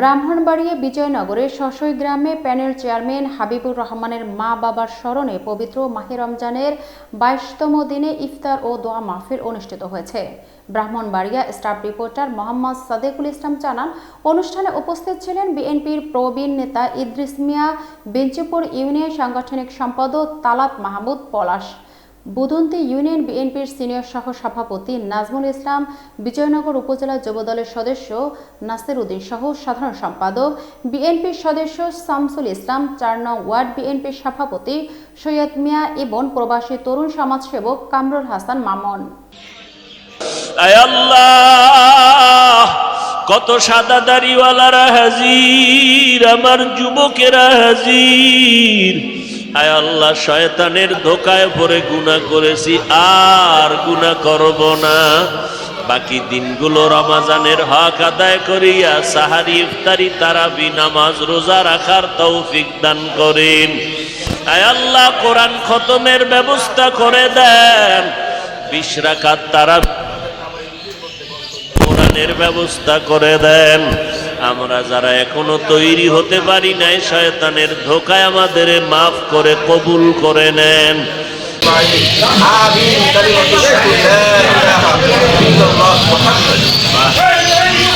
ব্রাহ্মণবাড়িয়া বিজয়নগরের শশই গ্রামে panel chairman Habibur রহমানের মা বাবার স্মরণে পবিত্র মাহে রমজানের বাইশতম দিনে ইফতার ও দোয়া মাহফিল অনুষ্ঠিত হয়েছে। ব্রাহ্মণবাড়িয়া স্টাফ রিপোর্টার মোহাম্মদ সাদেকুল ইসলাম জানান, অনুষ্ঠানে উপস্থিত ছিলেন বিএনপির প্রবীণ নেতা ইদ্রিস মিয়া, বেঞ্চিপুর ইউনিয়ন সাংগঠনিক সম্পাদক তালাত মাহমুদ পলাশ। বুদন্তি ইউনিয়ন বিএনপির সিনিয়র সহ সভাপতি নাজমুল ইসলাম, বিজয়নগর উপজেলা যুবদলের সদস্য নাসির উদ্দিন সহ সাধারণ সম্পাদক, বিএনপির সদস্য শামসুল ইসলাম, চার নং ওয়ার্ড বিএনপির সভাপতি সৈয়দ মিয়া এবং প্রবাসী তরুণ সমাজসেবক কামরুল হাসান মামন। কত সাদা দাড়িওয়ালারা হাজির, আমার যুবকেরা হাজির। আয় আল্লাহ, শয়তানের ধোকায় পড়ে গুণা করেছি, আর গুণা করব না। বাকি দিনগুলো রমাজানের হক আদায় করিয়া সাহারি ইফতারি, তারাবি, নামাজ, রোজা রাখার তৌফিক দান করেন। আয় আল্লাহ, কোরআন খতমের ব্যবস্থা করে দেন। বিশ রাকাত তারা কোরআনের ব্যবস্থা করে দেন। আমরা যারা এখনও তৈরি হতে পারি নাই, শয়তানের ধোকায় আমাদের মাফ করে কবুল করে নেন।